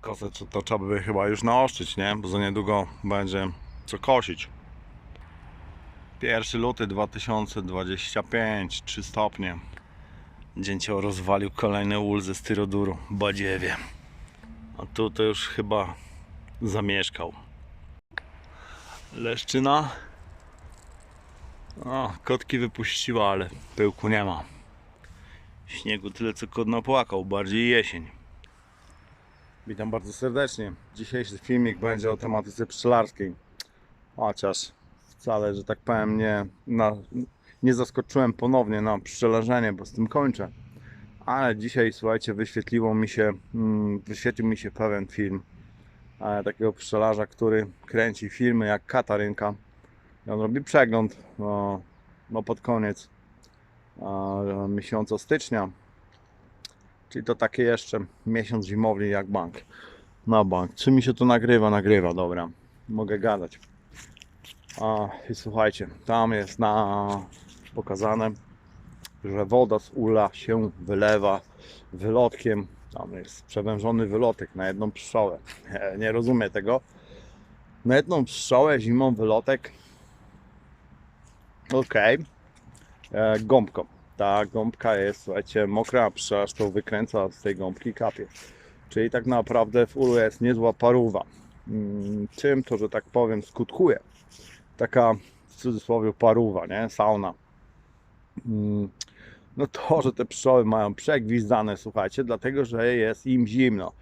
Kosę to, trzeba by chyba już naoszczyć, nie? Bo za niedługo będzie co kosić. 1 luty 2025, 3 stopnie. Dzięcioł rozwalił kolejny ul ze styroduru, badziewie. A tu to już chyba zamieszkał. Leszczyna. O, kotki wypuściła, ale pyłku nie ma. Śniegu tyle co kot napłakał, bardziej jesień. Witam bardzo serdecznie. Dzisiejszy filmik będzie o tematyce pszczelarskiej. Chociaż wcale, że tak powiem, nie, na, nie zaskoczyłem ponownie na pszczelarzenie, bo z tym kończę. Ale dzisiaj, słuchajcie, wyświetliło mi się, mm, wyświetlił mi się pewien film e, takiego pszczelarza, który kręci filmy jak Katarynka. I on robi przegląd no, no pod koniec e, miesiąca stycznia. Czyli to takie jeszcze miesiąc zimowli jak bank. Na bank. Czy mi się to nagrywa? Nagrywa, dobra. Mogę gadać. A, I słuchajcie, tam jest na pokazane, że woda z ula się wylewa wylotkiem. Tam jest przewężony wylotek na jedną pszczołę. Nie rozumiem tego. Na jedną pszczołę zimą wylotek. Okej. E, Gąbką. Ta gąbka jest, słuchajcie, mokra, pszczelarz to wykręca z tej gąbki kapie. Czyli tak naprawdę w ulu jest niezła paruwa. Mm, Czym to, że tak powiem, skutkuje? Taka w cudzysłowie paruwa, nie? Sauna. Mm, No to, że te pszczoły mają przegwizdane, słuchajcie, dlatego, że jest im zimno.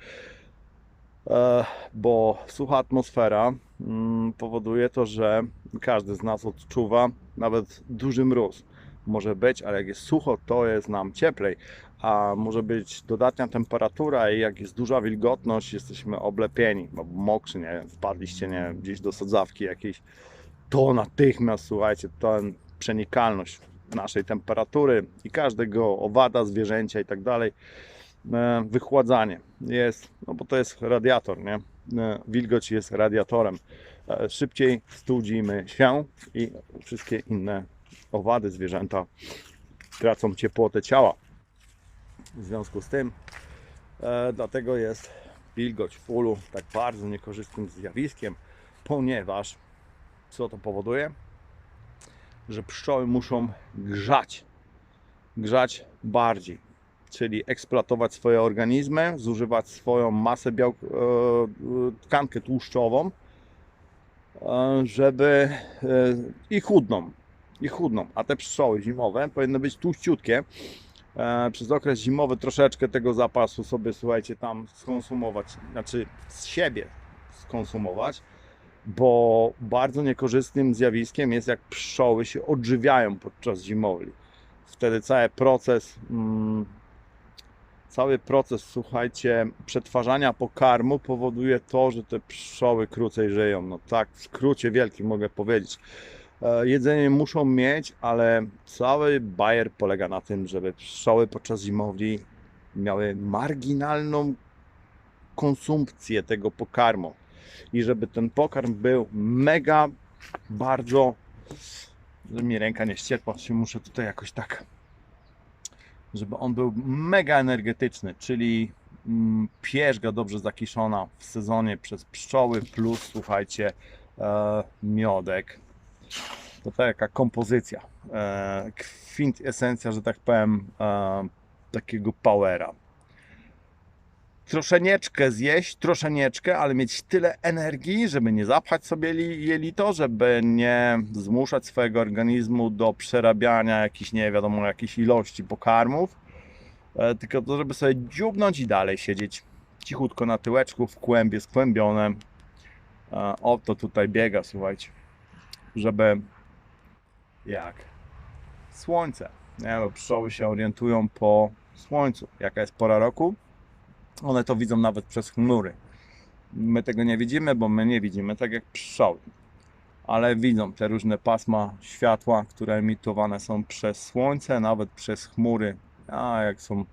E, Bo sucha atmosfera mm, powoduje to, że każdy z nas odczuwa nawet duży mróz może być, ale jak jest sucho, to jest nam cieplej. A może być dodatnia temperatura i jak jest duża wilgotność, jesteśmy oblepieni, bo mokrzy, nie wpadliście nie gdzieś do sadzawki jakiejś, to natychmiast, słuchajcie, ten przenikalność naszej temperatury i każdego owada, zwierzęcia i tak dalej, e, wychładzanie jest, no bo to jest radiator, nie? E, Wilgoć jest radiatorem. E, Szybciej studzimy się i wszystkie inne owady, zwierzęta tracą ciepłotę ciała. W związku z tym, e, dlatego jest wilgoć w ulu tak bardzo niekorzystnym zjawiskiem, ponieważ co to powoduje? Że pszczoły muszą grzać, grzać bardziej, czyli eksploatować swoje organizmy, zużywać swoją masę biał... e, tkankę tłuszczową, e, żeby e, i chudną, i chudną, a te pszczoły zimowe powinny być tłuściutkie. E, przez okres zimowy troszeczkę tego zapasu sobie, słuchajcie, tam skonsumować, znaczy z siebie skonsumować, bo bardzo niekorzystnym zjawiskiem jest jak pszczoły się odżywiają podczas zimowli. Wtedy cały proces, mm, cały proces, słuchajcie, przetwarzania pokarmu powoduje to, że te pszczoły krócej żyją. No tak, w skrócie wielkim mogę powiedzieć. E, Jedzenie muszą mieć, ale cały bajer polega na tym, żeby pszczoły podczas zimowli miały marginalną konsumpcję tego pokarmu. I żeby ten pokarm był mega bardzo żeby mi ręka nie ścierpła, się muszę tutaj jakoś tak żeby on był mega energetyczny, czyli mm, pierzga dobrze zakiszona w sezonie przez pszczoły plus słuchajcie e, miodek to taka kompozycja, e, kwintesencja, że tak powiem, e, takiego powera. Troszeczkę zjeść, troszeczkę, ale mieć tyle energii, żeby nie zapchać sobie li- jelito, żeby nie zmuszać swojego organizmu do przerabiania jakichś, nie wiadomo, jakiejś ilości pokarmów, e, tylko to, żeby sobie dziubnąć i dalej siedzieć cichutko na tyłeczku, w kłębie skłębione. E, O to tutaj biega, słuchajcie, żeby jak słońce. Nie, bo pszczoły się orientują po słońcu. Jaka jest pora roku? One to widzą nawet przez chmury. My tego nie widzimy, bo my nie widzimy tak jak pszczoły. Ale widzą te różne pasma światła, które emitowane są przez słońce, nawet przez chmury. A jak są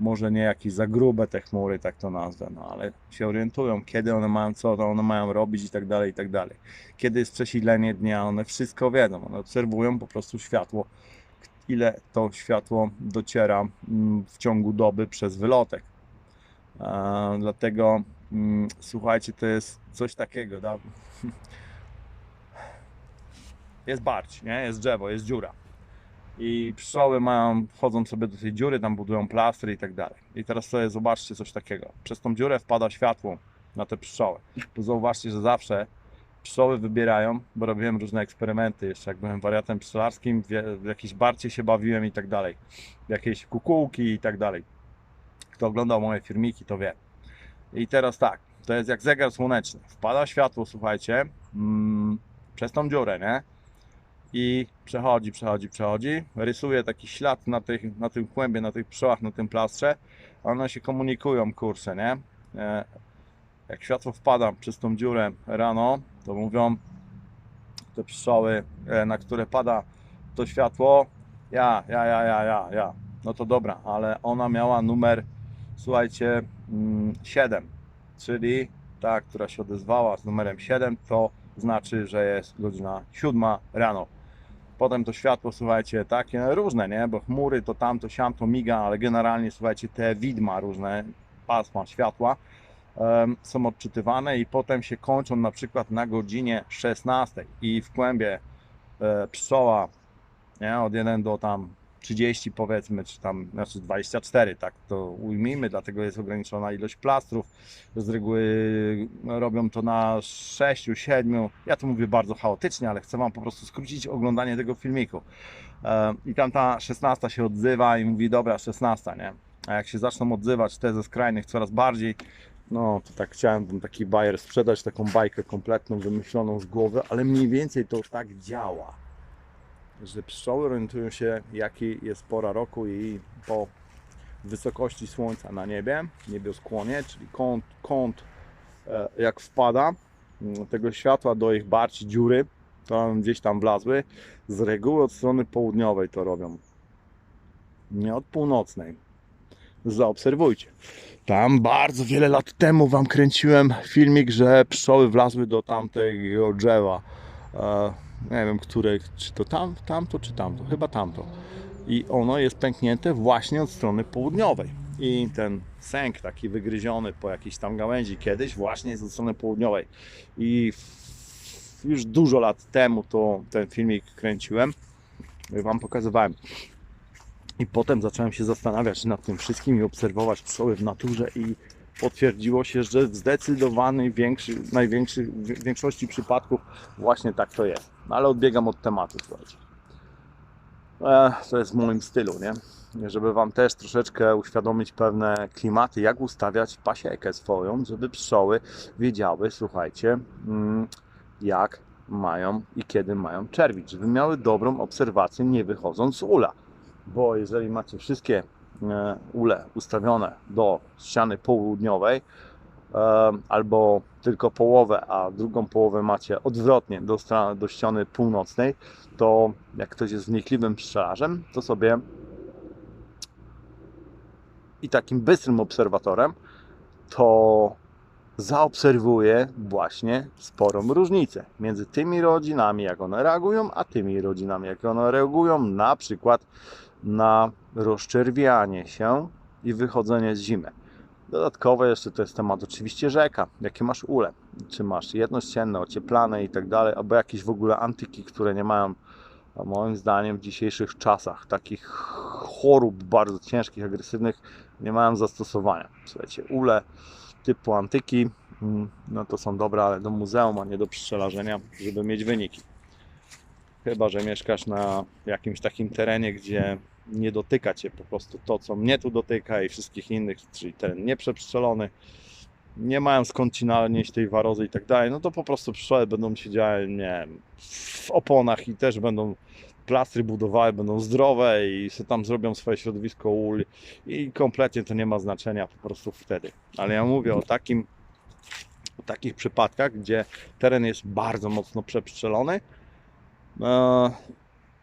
może nie jakieś za grube te chmury, tak to nazwę, no ale się orientują, kiedy one mają, co one mają robić i tak dalej, i tak dalej. Kiedy jest przesilenie dnia, one wszystko wiedzą, one obserwują po prostu światło, ile to światło dociera mm, w ciągu doby przez wylotek. E, Dlatego Mm, Słuchajcie, to jest coś takiego. Da? Jest barć, nie? jest drzewo, jest dziura. I pszczoły mają, wchodzą sobie do tej dziury, tam budują plastry i tak dalej. I teraz sobie zobaczcie coś takiego. Przez tą dziurę wpada światło na te pszczoły. Bo zauważcie, że zawsze pszczoły wybierają, bo robiłem różne eksperymenty jeszcze, jak byłem wariatem pszczelarskim, w, jakieś barcie się bawiłem i tak dalej. Jakieś kukułki i tak dalej. Kto oglądał moje filmiki, to wie. I teraz tak, to jest jak zegar słoneczny. Wpada światło, słuchajcie, mm, przez tą dziurę, nie? I przechodzi, przechodzi, przechodzi. Rysuje taki ślad na, tych, na tym kłębie, na tych pszczołach, na tym plastrze. One się komunikują, kurczę, nie? E, jak światło wpada przez tą dziurę rano, to mówią te pszczoły, e, na które pada to światło, ja, ja, ja, ja, ja, ja. No to dobra, ale ona miała numer, słuchajcie, mm, 7, czyli ta, która się odezwała z numerem 7, to znaczy, że jest godzina 7 rano. Potem to światło, słuchajcie, takie różne, nie? Bo chmury to tam, to siam, to miga, ale generalnie, słuchajcie, te widma różne, pasma światła em, są odczytywane i potem się kończą na przykład na godzinie 16 i w kłębie e, pszczoła, nie? Od 1 do tam 30 powiedzmy, czy tam, znaczy 24, tak to ujmijmy, dlatego jest ograniczona ilość plastrów. Z reguły no, robią to na 6, 7. Ja to mówię bardzo chaotycznie, ale chcę Wam po prostu skrócić oglądanie tego filmiku. E, I tam ta 16 się odzywa i mówi, dobra, 16, nie? A jak się zaczną odzywać te ze skrajnych coraz bardziej, no to tak chciałem Wam taki bajer sprzedać, taką bajkę kompletną, wymyśloną z głowy, ale mniej więcej to tak działa że pszczoły orientują się, jaki jest pora roku i po wysokości słońca na niebie, niebioskłonie, czyli kąt, kąt e, jak wpada mm, tego światła do ich barci dziury, to gdzieś tam wlazły, z reguły od strony południowej to robią, nie od północnej. Zaobserwujcie. Tam bardzo wiele lat temu Wam kręciłem filmik, że pszczoły wlazły do tamtego drzewa. Nie wiem, które, czy to tam, tamto, czy tamto, chyba tamto. I ono jest pęknięte właśnie od strony południowej. I ten sęk taki wygryziony po jakiejś tam gałęzi kiedyś właśnie jest od strony południowej. I już dużo lat temu to ten filmik kręciłem, Wam pokazywałem. I potem zacząłem się zastanawiać nad tym wszystkim i obserwować pszczoły w naturze i potwierdziło się, że w zdecydowanej większy, największej w większości przypadków właśnie tak to jest. No ale odbiegam od tematu, słuchajcie. E, to jest w moim stylu, nie? Żeby Wam też troszeczkę uświadomić pewne klimaty, jak ustawiać pasiekę swoją, żeby pszczoły wiedziały, słuchajcie, mm, jak mają i kiedy mają czerwić, żeby miały dobrą obserwację, nie wychodząc z ula. Bo jeżeli macie wszystkie ule ustawione do ściany południowej, e, albo tylko połowę, a drugą połowę macie odwrotnie do, stra- do ściany północnej, to jak ktoś jest wnikliwym pszczelarzem, to sobie i takim bystrym obserwatorem, to zaobserwuje właśnie sporą różnicę między tymi rodzinami, jak one reagują, a tymi rodzinami, jak one reagują. Na przykład na rozczerwianie się i wychodzenie z zimy. Dodatkowo jeszcze to jest temat oczywiście rzeka. Jakie masz ule? Czy masz jednościenne, ocieplane i tak dalej, albo jakieś w ogóle antyki, które nie mają, moim zdaniem w dzisiejszych czasach takich chorób bardzo ciężkich, agresywnych nie mają zastosowania. Słuchajcie, ule typu antyki, mm, no to są dobre, ale do muzeum, a nie do pszczelarzenia, żeby mieć wyniki. Chyba, że mieszkasz na jakimś takim terenie, gdzie nie dotyka Cię po prostu to, co mnie tu dotyka i wszystkich innych, czyli teren nieprzepszczelony, nie mają skąd Ci nanieść tej warozy i tak dalej, no to po prostu pszczoły będą siedziały, nie wiem, w oponach i też będą plastry budowały, będą zdrowe i sobie tam zrobią swoje środowisko ul i kompletnie to nie ma znaczenia po prostu wtedy. Ale ja mówię o takim o takich przypadkach, gdzie teren jest bardzo mocno przepszczelony e,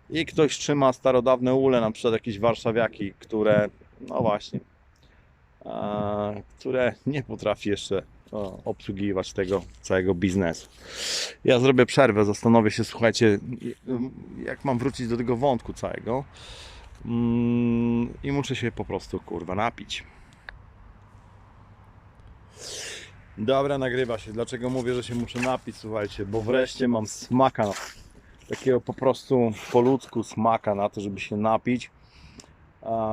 i ktoś trzyma starodawne ule, na przykład jakieś warszawiaki, które, no właśnie, e, które nie potrafi jeszcze o, obsługiwać tego całego biznesu. Ja zrobię przerwę, zastanowię się, słuchajcie, jak mam wrócić do tego wątku całego Mm, i muszę się po prostu kurwa napić. Dobra, nagrywa się. Dlaczego mówię, że się muszę napić? Słuchajcie, bo wreszcie mam smaka. Takiego po prostu po ludzku smaka na to, żeby się napić.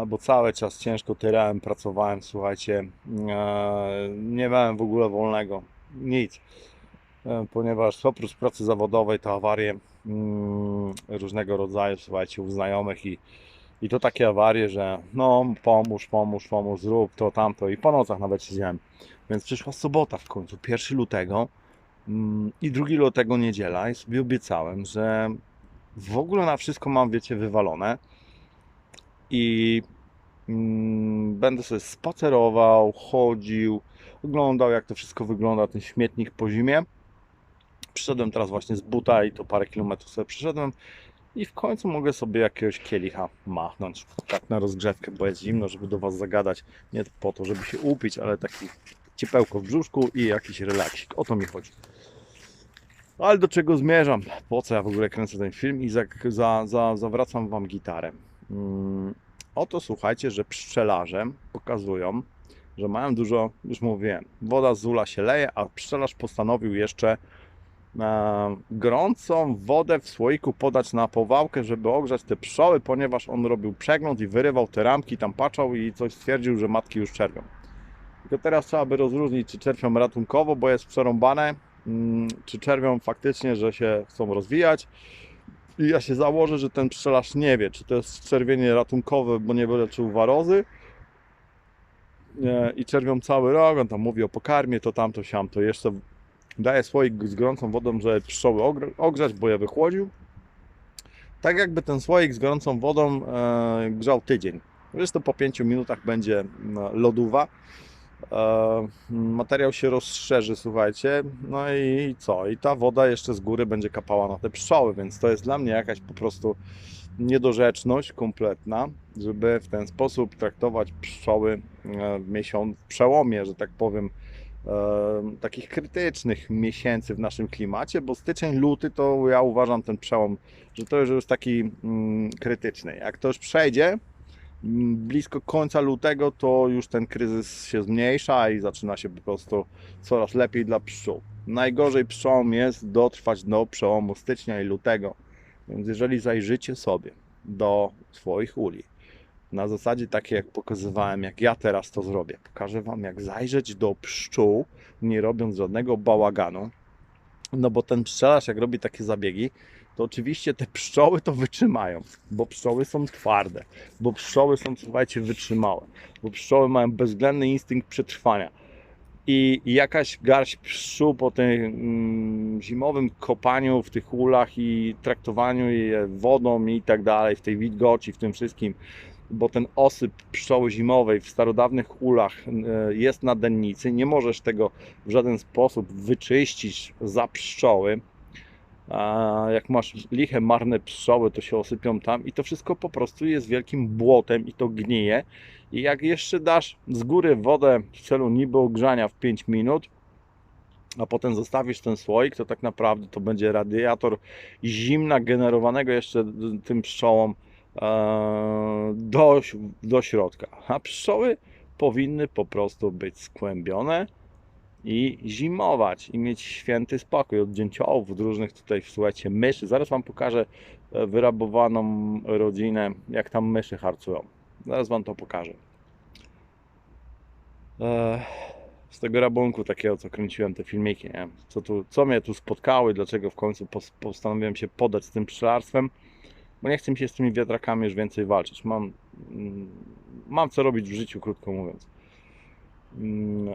Bo cały czas ciężko tyrałem, pracowałem, słuchajcie. e, Nie miałem w ogóle wolnego. Nic. E, Ponieważ oprócz pracy zawodowej to awarie mm, różnego rodzaju, słuchajcie, u znajomych i i to takie awarie, że no pomóż, pomóż, pomóż, zrób to, tamto i po nocach nawet siedziałem. Więc przyszła sobota w końcu, 1 lutego i 2 lutego niedziela i sobie obiecałem, że w ogóle na wszystko mam, wiecie, wywalone i mm, będę sobie spacerował, chodził, oglądał jak to wszystko wygląda, ten śmietnik po zimie. Przyszedłem teraz właśnie z buta i to parę kilometrów sobie przyszedłem i w końcu mogę sobie jakiegoś kielicha machnąć, tak na rozgrzewkę, bo jest zimno, żeby do Was zagadać, nie po to, żeby się upić, ale taki ciepełko w brzuszku i jakiś relaksik, o to mi chodzi. Ale do czego zmierzam? Po co ja w ogóle kręcę ten film i za, za, za, zawracam Wam gitarę? Mm, oto słuchajcie, że pszczelarze pokazują, że mają dużo, już mówiłem, woda z ula się leje, a pszczelarz postanowił jeszcze e, gorącą wodę w słoiku podać na powałkę, żeby ogrzać te pszczoły, ponieważ on robił przegląd i wyrywał te ramki, tam patrzał i coś stwierdził, że matki już czerwią. Tylko teraz trzeba by rozróżnić, czy czerwią ratunkowo, bo jest przerąbane, czy czerwią faktycznie, że się chcą rozwijać. I ja się założę, że ten pszczelarz nie wie, czy to jest czerwienie ratunkowe, bo nie wyleczył warozy, i czerwią cały rok, on tam mówi o pokarmie, to tamto, siamto, jeszcze daje słoik z gorącą wodą, żeby pszczoły ogr- ogrzać, bo je wychłodził. Tak jakby ten słoik z gorącą wodą e, grzał tydzień. Zresztą po 5 minutach będzie no, lodówa. E, materiał się rozszerzy, słuchajcie. No i co? I ta woda jeszcze z góry będzie kapała na te pszczoły, więc to jest dla mnie jakaś po prostu niedorzeczność kompletna, żeby w ten sposób traktować pszczoły e, w miesiąc, w przełomie, że tak powiem, e, takich krytycznych miesięcy w naszym klimacie, bo styczeń, luty to ja uważam ten przełom, że to już jest taki mm, krytyczny. Jak to już przejdzie, blisko końca lutego, to już ten kryzys się zmniejsza i zaczyna się po prostu coraz lepiej dla pszczół. Najgorzej pszczołom jest dotrwać do przełomu stycznia i lutego. Więc jeżeli zajrzycie sobie do swoich uli, na zasadzie takiej jak pokazywałem, jak ja teraz to zrobię, pokażę Wam jak zajrzeć do pszczół, nie robiąc żadnego bałaganu, no bo ten pszczelarz jak robi takie zabiegi, to oczywiście te pszczoły to wytrzymają, bo pszczoły są twarde, bo pszczoły są, słuchajcie, wytrzymałe, bo pszczoły mają bezwzględny instynkt przetrwania. I jakaś garść pszczół po tym mm, zimowym kopaniu w tych ulach i traktowaniu je wodą i tak dalej, w tej wilgoci, w tym wszystkim, bo ten osyp pszczoły zimowej w starodawnych ulach e, jest na dennicy, nie możesz tego w żaden sposób wyczyścić za pszczoły. A jak masz liche, marne pszczoły, to się osypią tam i to wszystko po prostu jest wielkim błotem i to gnije. I jak jeszcze dasz z góry wodę w celu niby ogrzania w 5 minut, a potem zostawisz ten słoik, to tak naprawdę to będzie radiator zimna generowanego jeszcze tym pszczołom e, do, do środka. A pszczoły powinny po prostu być skłębione i zimować i mieć święty spokój od dzięciołów, różnych tutaj, słuchajcie, myszy. Zaraz Wam pokażę e, wyrabowaną rodzinę, jak tam myszy harcują. Zaraz Wam to pokażę. Eee, z tego rabunku takiego, co kręciłem te filmiki, nie? Co, tu, co mnie tu spotkało i dlaczego w końcu pos- postanowiłem się podać z tym pszczelarstwem, bo nie chcę mi się z tymi wiatrakami już więcej walczyć. Mam, mm, mam co robić w życiu, krótko mówiąc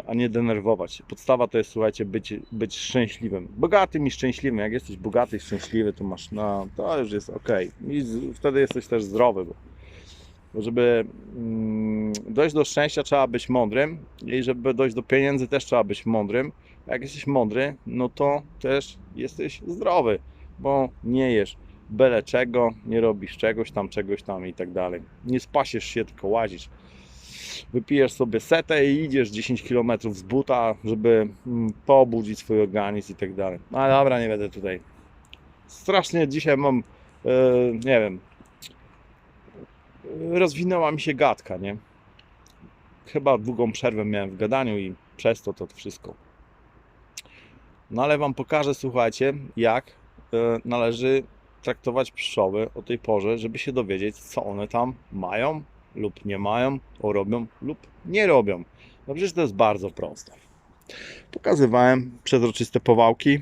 a nie denerwować. Podstawa to jest, słuchajcie, być, być szczęśliwym. Bogatym i szczęśliwym. Jak jesteś bogaty i szczęśliwy, to masz, no, to już jest ok. I z, wtedy jesteś też zdrowy, bo, bo żeby mm, dojść do szczęścia trzeba być mądrym i żeby dojść do pieniędzy też trzeba być mądrym. Jak jesteś mądry, no to też jesteś zdrowy, bo nie jesz byle czego, nie robisz czegoś tam, czegoś tam i tak dalej. Nie spasiesz się, tylko łazisz wypijesz sobie setę i idziesz 10 km z buta, żeby mm, pobudzić swój organizm i tak dalej. No dobra, nie będę tutaj. Strasznie dzisiaj mam, e, nie wiem, rozwinęła mi się gadka, nie? Chyba długą przerwę miałem w gadaniu i przez to to wszystko No ale Wam pokażę, słuchajcie, jak e, należy traktować pszczoły o tej porze, żeby się dowiedzieć, co one tam mają lub nie mają, o robią lub nie robią. No przecież to jest bardzo proste. Pokazywałem przezroczyste powałki.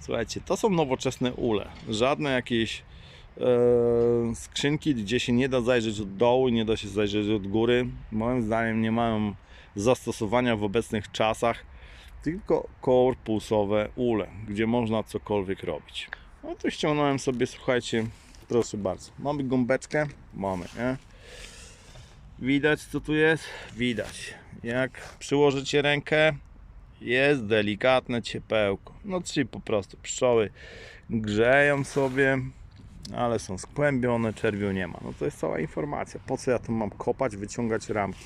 Słuchajcie, to są nowoczesne ule. Żadne jakieś e, skrzynki, gdzie się nie da zajrzeć od dołu, nie da się zajrzeć od góry. Moim zdaniem nie mają zastosowania w obecnych czasach, tylko korpusowe ule, gdzie można cokolwiek robić. No to ściągnąłem sobie, słuchajcie, proszę bardzo. Mamy gąbeczkę? Mamy, nie? Widać co tu jest? Widać. Jak przyłożycie rękę, jest delikatne ciepełko. No czyli po prostu pszczoły grzeją sobie, ale są skłębione, czerwiu nie ma. No to jest cała informacja. Po co ja tu mam kopać, wyciągać ramki?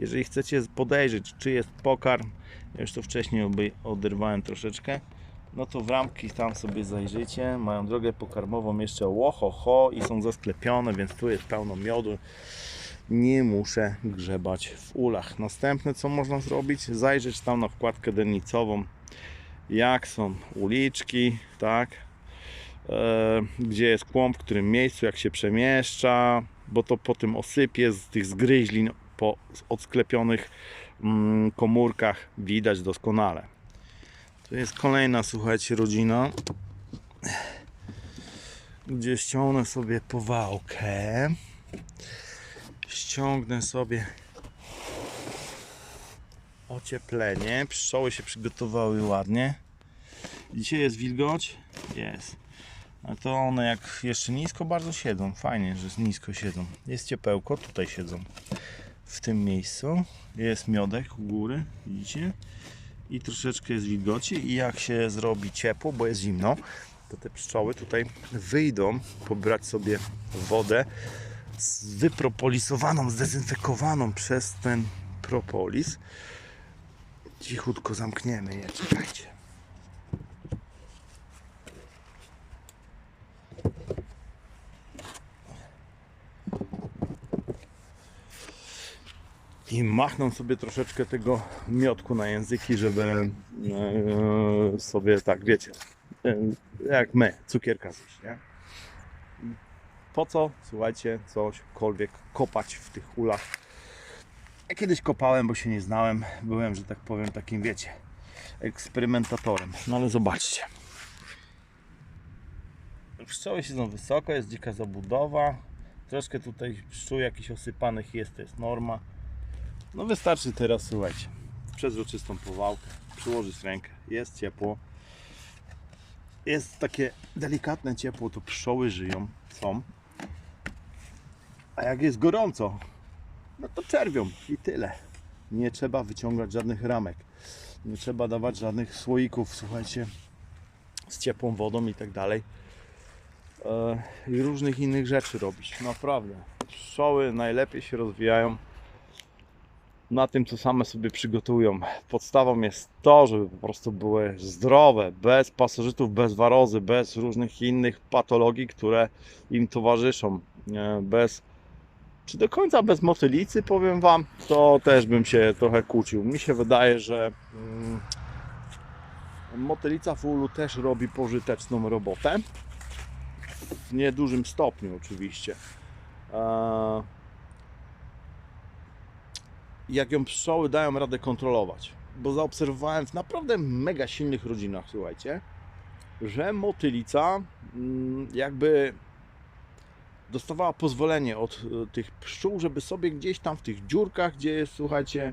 Jeżeli chcecie podejrzeć, czy jest pokarm, ja już to wcześniej oderwałem troszeczkę, no to w ramki tam sobie zajrzycie. Mają drogę pokarmową jeszcze łoho-ho i są zasklepione, więc tu jest pełno miodu. Nie muszę grzebać w ulach. Następne co można zrobić? Zajrzeć tam na wkładkę dennicową. Jak są uliczki, tak? E, gdzie jest kłąb, w którym miejscu, jak się przemieszcza, bo to po tym osypie z tych zgryźlin po odsklepionych mm, komórkach widać doskonale. Tu jest kolejna, słuchajcie, rodzina, gdzie ściągnę sobie powałkę, ściągnę sobie ocieplenie, pszczoły się przygotowały ładnie. Dzisiaj jest wilgoć? Jest. A to one jak jeszcze nisko bardzo siedzą. Fajnie, że nisko siedzą. Jest ciepełko, tutaj siedzą. W tym miejscu. Jest miodek u góry, widzicie? I troszeczkę jest wilgoci i jak się zrobi ciepło, bo jest zimno, to te pszczoły tutaj wyjdą pobrać sobie wodę wypropolisowaną, zdezynfekowaną przez ten propolis. Cichutko zamkniemy je, czekajcie. i machną sobie troszeczkę tego miodku na języki, żeby e, sobie tak, wiecie, e, jak my, cukierka zjeść, nie? Po co, słuchajcie, cośkolwiek kopać w tych ulach? Ja kiedyś kopałem, bo się nie znałem, byłem, że tak powiem, takim, wiecie, eksperymentatorem. No ale zobaczcie. Pszczoły siedzą wysoko, jest dzika zabudowa. Troszkę tutaj pszczół jakichś osypanych jest, to jest norma. No wystarczy teraz, słuchajcie, przezroczystą powałkę, przyłożyć rękę, jest ciepło. Jest takie delikatne ciepło, to pszczoły żyją, są. A jak jest gorąco, no to czerwią i tyle. Nie trzeba wyciągać żadnych ramek. Nie trzeba dawać żadnych słoików, słuchajcie, z ciepłą wodą i tak dalej. E, I różnych innych rzeczy robić. Naprawdę. Pszczoły najlepiej się rozwijają na tym, co same sobie przygotują. Podstawą jest to, żeby po prostu były zdrowe, bez pasożytów, bez warozy, bez różnych innych patologii, które im towarzyszą. Bez, czy do końca bez motylicy, powiem Wam, to też bym się trochę kłócił. Mi się wydaje, że mm, motylica w ulu też robi pożyteczną robotę. W niedużym stopniu oczywiście. Eee, jak ją pszczoły dają radę kontrolować. Bo zaobserwowałem w naprawdę mega silnych rodzinach, słuchajcie, że motylica mm, jakby dostawała pozwolenie od e, tych pszczół, żeby sobie gdzieś tam w tych dziurkach, gdzie jest, słuchajcie,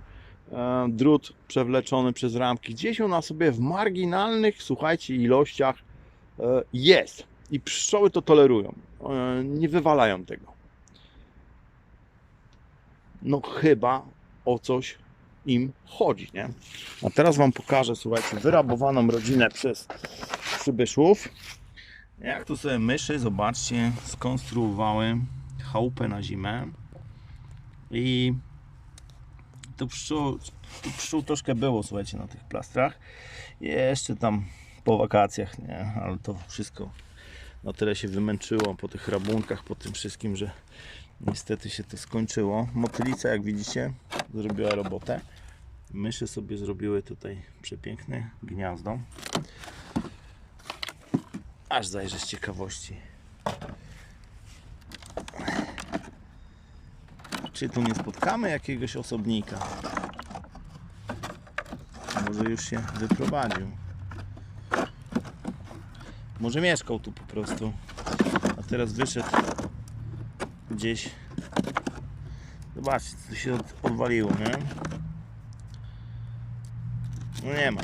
e, drut przewleczony przez ramki, gdzieś ona sobie w marginalnych, słuchajcie, ilościach e, jest. I pszczoły to tolerują. Nie wywalają tego. No chyba o coś im chodzi, nie? A teraz Wam pokażę, słuchajcie, wyrabowaną rodzinę przez przybyszów. Jak tu sobie myszy, zobaczcie, skonstruowały chałupę na zimę i tu pszczół, tu pszczół troszkę było, słuchajcie, na tych plastrach. Jeszcze tam po wakacjach, nie? Ale to wszystko na tyle się wymęczyło po tych rabunkach, po tym wszystkim, że niestety się to skończyło. Motylica, jak widzicie, zrobiła robotę. Myszy sobie zrobiły tutaj przepiękne gniazdo. Aż zajrzę z ciekawości. Czy tu nie spotkamy jakiegoś osobnika? Może już się wyprowadził. Może mieszkał tu po prostu. A teraz wyszedł gdzieś. Zobaczcie, co się od- odwaliło, nie? No nie ma.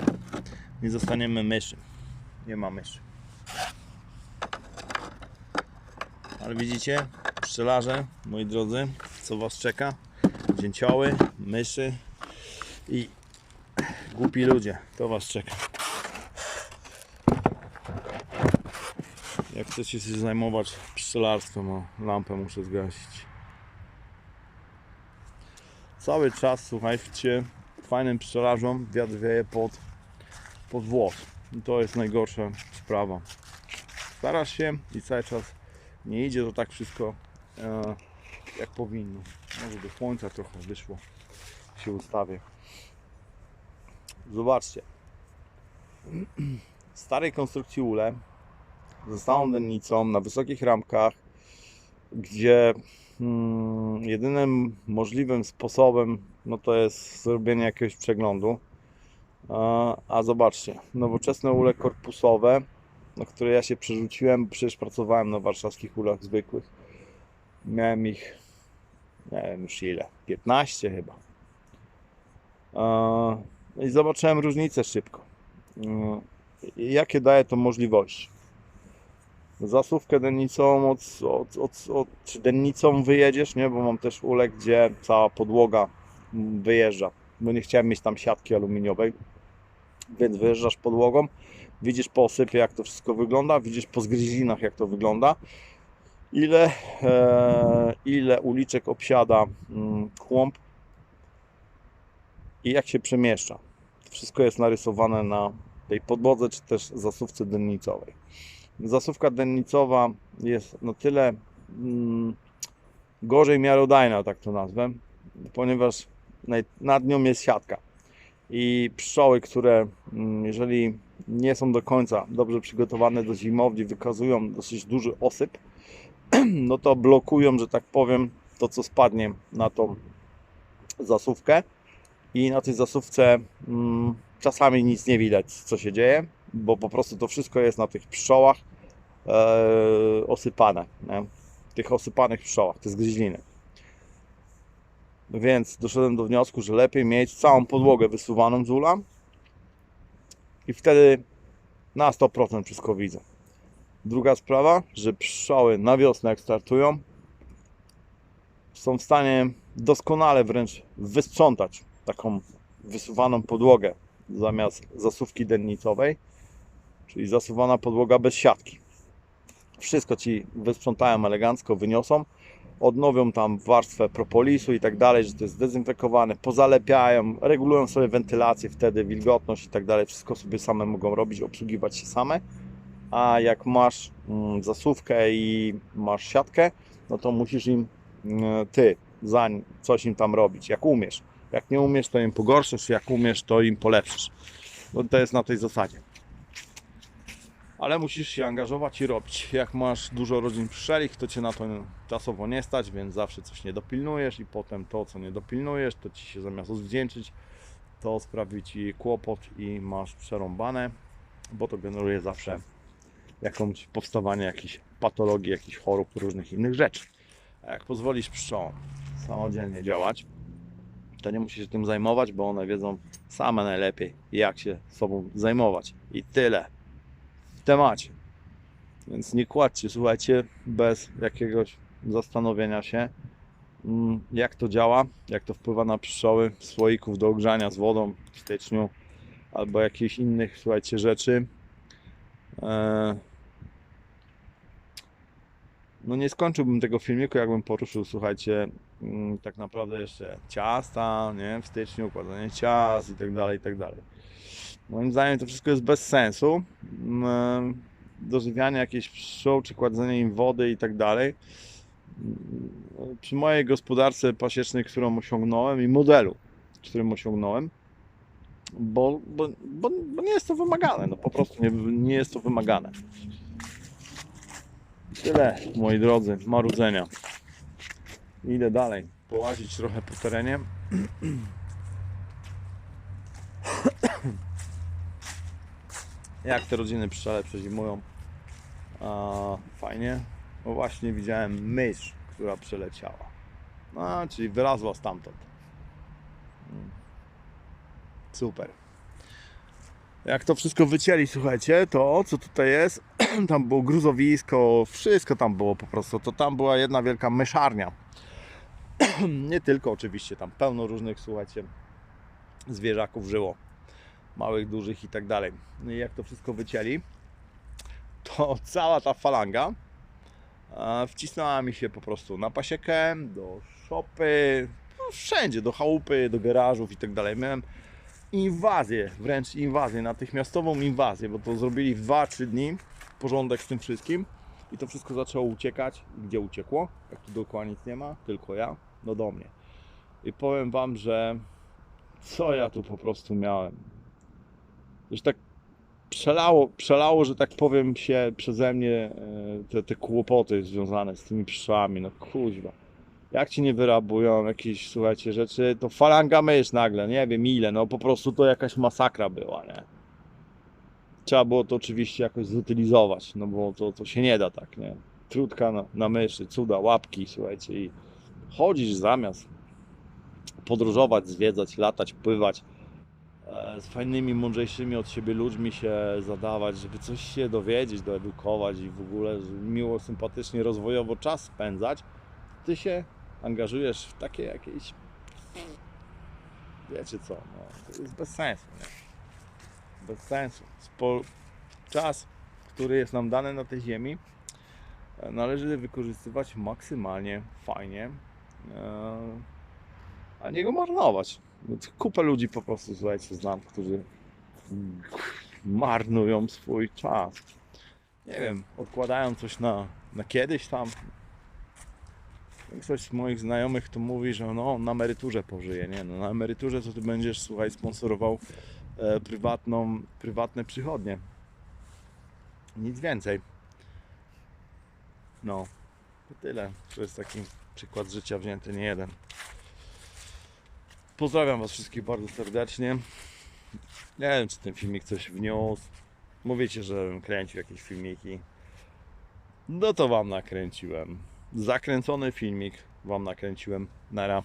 Nie zostaniemy myszy. Nie ma myszy. Ale widzicie, pszczelarze, moi drodzy, co Was czeka? Dzięcioły, myszy i głupi ludzie. To Was czeka. Jak chcecie się zajmować pszczelarstwem, o lampę muszę zgasić. Cały czas, słuchajcie, fajnym pszczelarzom wiatr wieje pod, pod włos. I to jest najgorsza sprawa. Starasz się i cały czas nie idzie to tak wszystko e, jak powinno. Może do słońca trochę wyszło, się ustawię. Zobaczcie. Starej konstrukcji ule ze stałą dennicą na wysokich ramkach, gdzie mm, jedynym możliwym sposobem no to jest zrobienie jakiegoś przeglądu. A, a zobaczcie, nowoczesne ule korpusowe, na które ja się przerzuciłem, przecież pracowałem na warszawskich ulach zwykłych. Miałem ich, nie wiem już ile, 15 chyba. I zobaczyłem różnicę szybko. Jakie daje to możliwości? Zasówkę dennicową od, od, od, od, czy dennicą wyjedziesz, nie? Bo mam też ule, gdzie cała podłoga wyjeżdża. Bo nie chciałem mieć tam siatki aluminiowej. Więc wyjeżdżasz podłogą, widzisz po osypie jak to wszystko wygląda, widzisz po zgryzinach jak to wygląda. Ile, e, ile uliczek obsiada mm, kłąb i jak się przemieszcza. Wszystko jest narysowane na tej podłodze, czy też zasówce dennicowej. Zasówka dennicowa jest na tyle mm, gorzej miarodajna, tak to nazwę, ponieważ nad nią jest siatka. I pszczoły, które mm, jeżeli nie są do końca dobrze przygotowane do zimowni, wykazują dosyć duży osyp, no to blokują, że tak powiem, to co spadnie na tą zasówkę. I na tej zasówce mm, czasami nic nie widać, co się dzieje, bo po prostu to wszystko jest na tych pszczołach e, osypane. Nie? Tych osypanych pszczołach, te zgryźliny. Więc doszedłem do wniosku, że lepiej mieć całą podłogę wysuwaną z ula i wtedy na 100% wszystko widzę. Druga sprawa, że pszczoły na wiosnę jak startują są w stanie doskonale wręcz wysprzątać taką wysuwaną podłogę zamiast zasówki dennicowej, czyli zasuwana podłoga bez siatki. Wszystko ci wysprzątają elegancko, wyniosą, odnowią tam warstwę propolisu i tak dalej, że to jest zdezynfekowane, pozalepiają, regulują sobie wentylację wtedy, wilgotność i tak dalej, wszystko sobie same mogą robić, obsługiwać się same. A jak masz mm, zasówkę i masz siatkę, no to musisz im mm, ty za nie- coś im tam robić, jak umiesz. Jak nie umiesz, to im pogorszysz, jak umiesz, to im polepszysz. No to jest na tej zasadzie. Ale musisz się angażować i robić. Jak masz dużo rodzin pszczelich, to cię na to czasowo nie stać, więc zawsze coś nie dopilnujesz i potem to, co nie dopilnujesz, to ci się zamiast odwdzięczyć, to sprawi ci kłopot i masz przerąbane, bo to generuje zawsze jakąś powstawanie jakichś patologii, jakichś chorób, różnych innych rzeczy. A jak pozwolisz pszczołom samodzielnie działać, to nie musisz się tym zajmować, bo one wiedzą same najlepiej, jak się sobą zajmować. I tyle temacie. Więc nie kładźcie, słuchajcie, bez jakiegoś zastanowienia się, mm, jak to działa, jak to wpływa na pszczoły, słoików do ogrzania z wodą w styczniu albo jakichś innych, słuchajcie, rzeczy. Eee, no nie skończyłbym tego filmiku, jakbym poruszył, słuchajcie, mm, tak naprawdę jeszcze ciasta, nie, w styczniu układanie ciast i tak dalej, i tak dalej. Moim zdaniem to wszystko jest bez sensu. Mm, Dożywianie jakichś pszczół, czy kładzenie im wody i tak dalej. Mm, Przy mojej gospodarce pasiecznej, którą osiągnąłem i modelu, którym osiągnąłem, bo, bo, bo, bo nie jest to wymagane, no po prostu nie, nie jest to wymagane. Tyle, moi drodzy, marudzenia. Idę dalej, połazić trochę po terenie. Jak te rodziny pszczele przezimują? A, fajnie. No właśnie widziałem mysz, która przeleciała. No, czyli wylazła stamtąd. Mm. Super. Jak to wszystko wycięli, słuchajcie, to co tutaj jest, tam było gruzowisko, wszystko tam było po prostu. To tam była jedna wielka myszarnia. Nie tylko oczywiście, tam pełno różnych, słuchajcie, zwierzaków żyło. Małych, dużych i tak dalej. No jak to wszystko wycięli, to cała ta falanga e, wcisnęła mi się po prostu na pasiekę, do szopy, no wszędzie, do chałupy, do garażów i tak dalej. Miałem inwazję, wręcz inwazję, natychmiastową inwazję, bo to zrobili w 2-3 dni, porządek z tym wszystkim i to wszystko zaczęło uciekać. Gdzie uciekło? Jak tu dookoła nic nie ma, tylko ja, no do mnie. I powiem Wam, że co ja tu po prostu miałem. Już tak przelało, przelało, że tak powiem się przeze mnie e, te, te kłopoty związane z tymi pszczołami, no kuźwa. Jak ci nie wyrabują jakieś, słuchajcie, rzeczy, to falanga mysz nagle, nie wiem ile, no po prostu to jakaś masakra była, nie? Trzeba było to oczywiście jakoś zutylizować, no bo to, to się nie da tak, nie? Trutka na, na myszy, cuda, łapki, słuchajcie, i chodzisz zamiast podróżować, zwiedzać, latać, pływać, z fajnymi, mądrzejszymi od siebie ludźmi się zadawać, żeby coś się dowiedzieć, doedukować i w ogóle miło, sympatycznie, rozwojowo czas spędzać, ty się angażujesz w takie jakieś wiecie co, no, to jest bez sensu, nie? Bez sensu. Spo... Czas, który jest nam dany na tej ziemi, e, należy wykorzystywać maksymalnie fajnie, e, a nie go marnować. Kupę ludzi po prostu, słuchajcie, znam, którzy marnują swój czas. Nie wiem, odkładają coś na, na kiedyś tam. Większość z moich znajomych to mówi, że no, na emeryturze pożyje, nie? No, na emeryturze to ty będziesz, słuchaj, sponsorował e, prywatną, prywatne przychodnie. Nic więcej. No, to tyle. To jest taki przykład życia wzięty, nie jeden. Pozdrawiam Was wszystkich bardzo serdecznie. Nie wiem, czy ten filmik coś wniósł. Mówicie, że kręcił jakieś filmiki. No to Wam nakręciłem. Zakręcony filmik Wam nakręciłem. Nara.